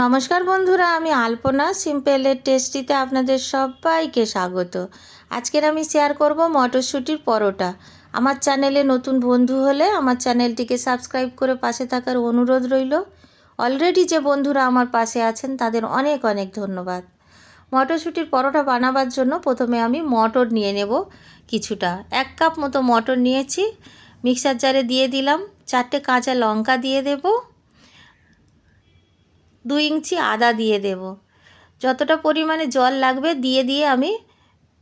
নমস্কার বন্ধুরা, আমি আলপনা। সিম্পলের টেস্টিতে আপনাদের সবাইকে স্বাগত। আজকের আমি শেয়ার করব মটরশুঁটির পরোটা। আমার চ্যানেলে নতুন বন্ধু হলে আমার চ্যানেলটিকে সাবস্ক্রাইব করে পাশে থাকার অনুরোধ রইল। অলরেডি যে বন্ধুরা আমার পাশে আছেন, তাদের অনেক অনেক ধন্যবাদ। মটরশুঁটির পরোটা বানাবার জন্য প্রথমে আমি মটর নিয়ে নেব কিছুটা। এক কাপ মতো মটর নিয়েছি। মিক্সার জারে দিয়ে দিলাম। চারটে কাঁচা লঙ্কা দিয়ে দেবো। দুই ইঞ্চি আদা দিয়ে দেব। যতটা পরিমাণে জল লাগবে দিয়ে দিয়ে আমি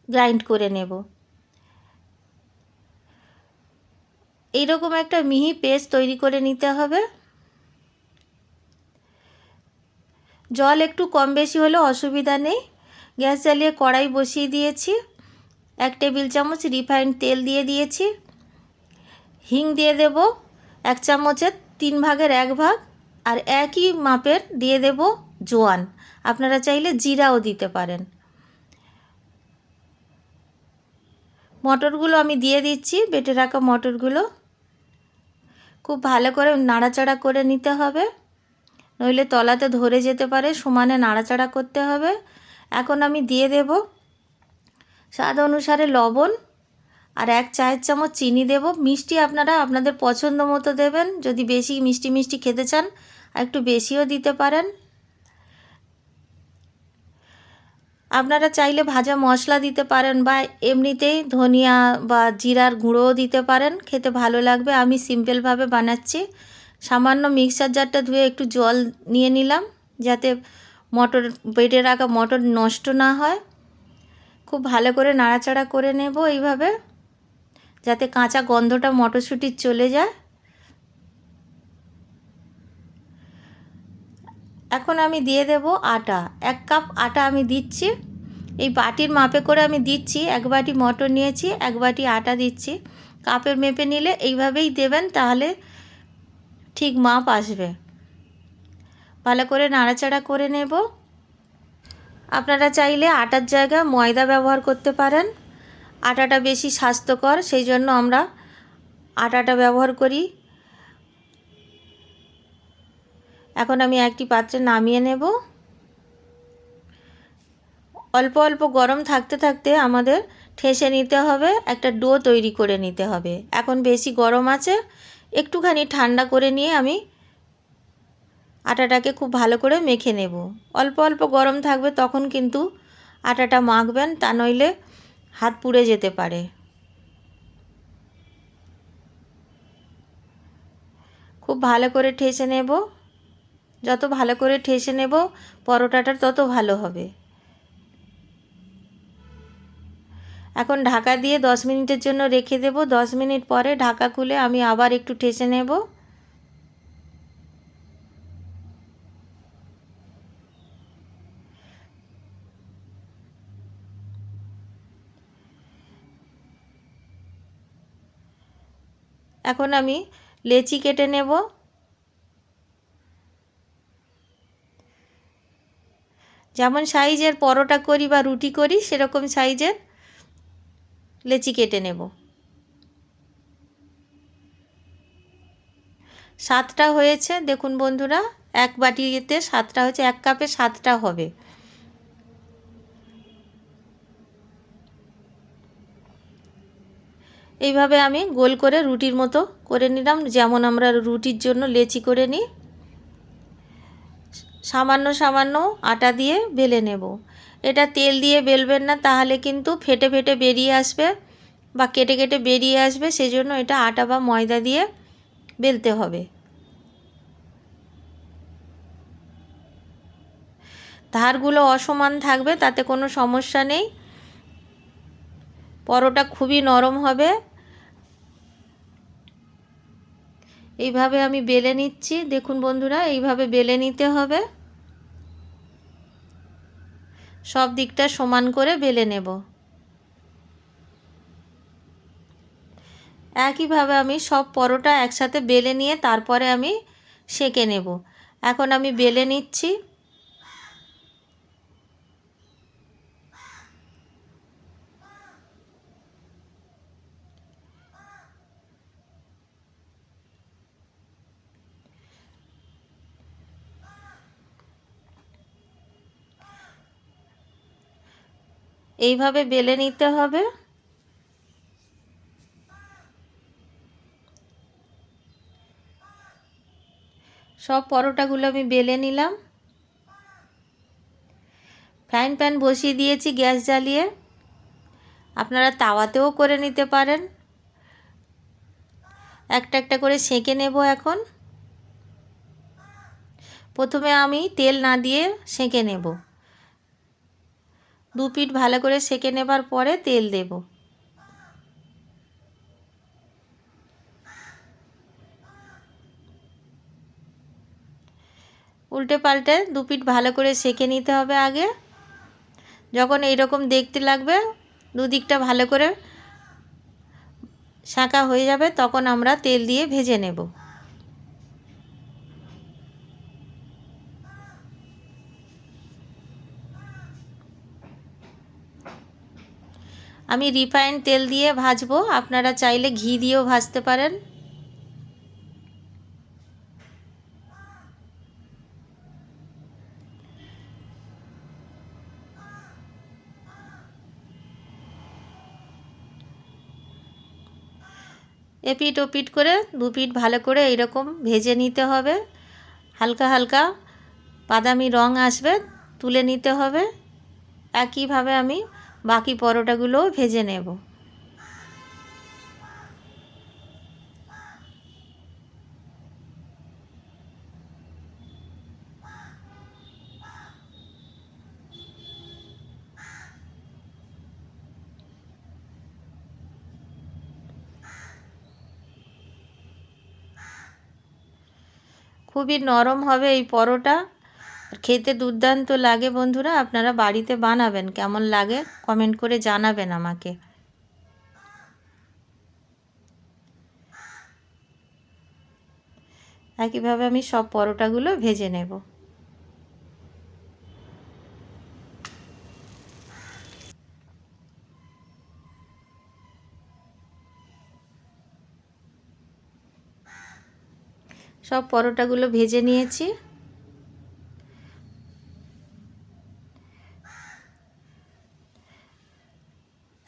গ্রাইন্ড করে নেব। এইরকম একটা মিহি পেস্ট তৈরি করে নিতে হবে। জল একটু কম বেশি হলেও অসুবিধা নেই। গ্যাস জ্বালিয়ে কড়াই বসিয়ে দিয়েছি। এক টেবিল চামচ রিফাইন্ড তেল দিয়ে দিয়েছি। হিং দিয়ে দেব। এক চামচের তিন ভাগের এক ভাগ। আর একই মাপের দিয়ে দেব জোয়ান। আপনারা চাইলে জিরাও দিতে পারেন। মটরগুলো আমি দিয়ে দিচ্ছি, বেটে রাখা মটরগুলো। খুব ভালো করে নাড়াচাড়া করে নিতে হবে। নইলে তলাতে ধরে যেতে পারে, সমানে নাড়াচাড়া করতে হবে। এখন আমি দিয়ে দেব স্বাদ অনুসারে লবণ আর এক চায়ের চামচ চিনি দেব। মিষ্টি আপনারা আপনাদের পছন্দ মতো দেবেন। যদি বেশি মিষ্টি মিষ্টি খেতে চান একটু বেশিও দিতে পারেন। আপনারা চাইলে ভাজা মশলা দিতে পারেন বা এমনিতেই ধনিয়া বা জিরার গুঁড়োও দিতে পারেন, খেতে ভালো লাগবে। আমি সিম্পলভাবে বানাচ্ছি। সামান্য মিক্সার জারটা ধুয়ে একটু জল নিয়ে নিলাম, যাতে মটর, বেটে রাখা মটর নষ্ট না হয়। খুব ভালো করে নাড়াচাড়া করে নেব এইভাবে, যাতে কাঁচা গন্ধটা মটরশুঁটির চলে যায়। এখন আমি দিয়ে দেব আটা। এক কাপ আটা আমি দিচ্ছি। এই বাটির মাপে করে আমি দিচ্ছি। এক বাটি মটর নিয়েছি, এক বাটি আটা দিচ্ছি। কাপের মেপে নিলে এইভাবেই দেবেন, তাহলে ঠিক মাপ আসবে। ভালো করে নাড়াচাড়া করে নেব। আপনারা চাইলে আটার জায়গায় ময়দা ব্যবহার করতে পারেন। আটাটা বেশি স্বাস্থ্যকর, সেই জন্য আমরা আটাটা ব্যবহার করি। এখন আমি একটি পাত্রে নামিয়ে নেব। অল্প অল্প গরম থাকতে থাকতে আমাদের ঠেসে নিতে হবে, একটা ডো তৈরি করে নিতে হবে। এখন বেশি গরম আছে, একটুখানি ঠান্ডা করে নিয়ে আমি আটাটাকে খুব ভালো করে মেখে নেব। অল্প অল্প গরম থাকবে তখন কিন্তু আটাটা মাখবেন, তা নইলে হাত পুড়ে যেতে পারে। খুব ভালো করে ঠেসে নেব। যত ভালো করে ঠেসে নেব পরোটাটা তত ভালো হবে। এখন ঢাকা দিয়ে দশ মিনিটের জন্য রেখে দেব। দশ মিনিট পরে ঢাকা খুলে আমি আবার একটু ঠেসে নেব। এখন আমি লেচি কেটে নেব। যেমন সাইজের পরোটা করি বা রুটি করি, সেরকম সাইজের লেচি কেটে নেব। সাতটা হয়েছে, দেখুন বন্ধুরা, এক বাটিতে সাতটা হয়েছে, এক কাপে সাতটা হবে। এইভাবে আমি গোল করে রুটির মতো করে নিলাম। যেমন আমরা রুটির জন্য লেচি করে নিই সামান্য সামান্য আটা দিয়ে বেলে নেব। এটা তেল দিয়ে বেলবেন না, তাহলে কিন্তু ফেটে ফেটে বেরিয়ে আসবে বা কেটে কেটে বেরিয়ে আসবে সেই জন্য এটা আটা বা ময়দা দিয়ে বেলতে হবে। ধারগুলো অসমান থাকবে, তাতে কোনো সমস্যা নেই। পরোটা খুবই নরম হবে। এইভাবে আমি বেলে নিচ্ছি। দেখুন বন্ধুরা, এইভাবে বেলে নিতে হবে। সব দিকটা সমান করে বেলে নেব। একইভাবে আমি সব পরোটা একসাথে বেলে নিয়ে তারপরে আমি সেঁকে নেব। এখন আমি বেলে নিচ্ছি। এইভাবে বেলে নিতে হবে। সব পরোটাগুলো আমি বেলে নিলাম। ফ্রাইং প্যান বসিয়ে দিয়েছি গ্যাস জ্বালিয়ে। আপনারা তাওয়াতেও করে নিতে পারেন। একটা একটা করে সেঁকে নেব এখন। প্রথমে আমি তেল না দিয়ে সেঁকে নেব। দু পিঠ ভালো করে সেঁকে নেবার পরে তেল দেব। উল্টে পাল্টে দু পিঠ ভালো করে সেঁকে নিতে হবে আগে। যখন এইরকম দেখতে লাগবে, দুদিকটা ভালো করে শাঁকা হয়ে যাবে, তখন আমরা তেল দিয়ে ভেজে নেব। আমি রিফাইন তেল দিয়ে ভাজবো। আপনারা চাইলে ঘি দিয়েও ভাজতে পারেন। এপিট ওপিট করে দু পিঠ ভালো করে এইরকম ভেজে নিতে হবে। হালকা হালকা বাদামি রং আসবে, তুলে নিতে হবে। একইভাবে আমি বাকি পরোটাগুলোও ভেজে নেব। খুবই নরম হবে এই পরোটা। আর খেতে দুর্দান্ত লাগে বন্ধুরা, আপনারা বাড়িতে বানাবেন, কেমন লাগে কমেন্ট করে জানাবেন আমাকে। একইভাবে আমি সব পরোটাগুলো ভেজে নেব। সব পরোটাগুলো ভেজে নিয়েছি।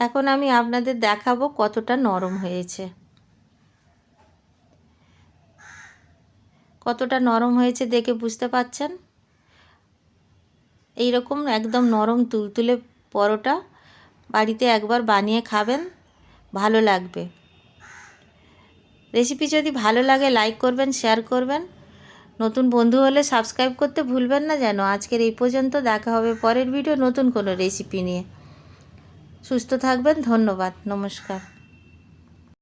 এখন আমি আপনাদের দেখাবো কতটা নরম হয়েছে। কতটা নরম হয়েছে দেখে বুঝতে পাচ্ছেন? এই রকম একদম নরম তুলতুলে পরোটা বাড়িতে একবার বানিয়ে খাবেন, ভালো লাগবে। রেসিপি যদি ভালো লাগে লাইক করবেন, শেয়ার করবেন। নতুন বন্ধু হলে সাবস্ক্রাইব করতে ভুলবেন না যেন। আজকের এই পর্যন্ত দেখা হবে পরের ভিডিও নতুন কোনো রেসিপি নিয়ে। সুস্থ থাকবেন ধন্যবাদ নমস্কার।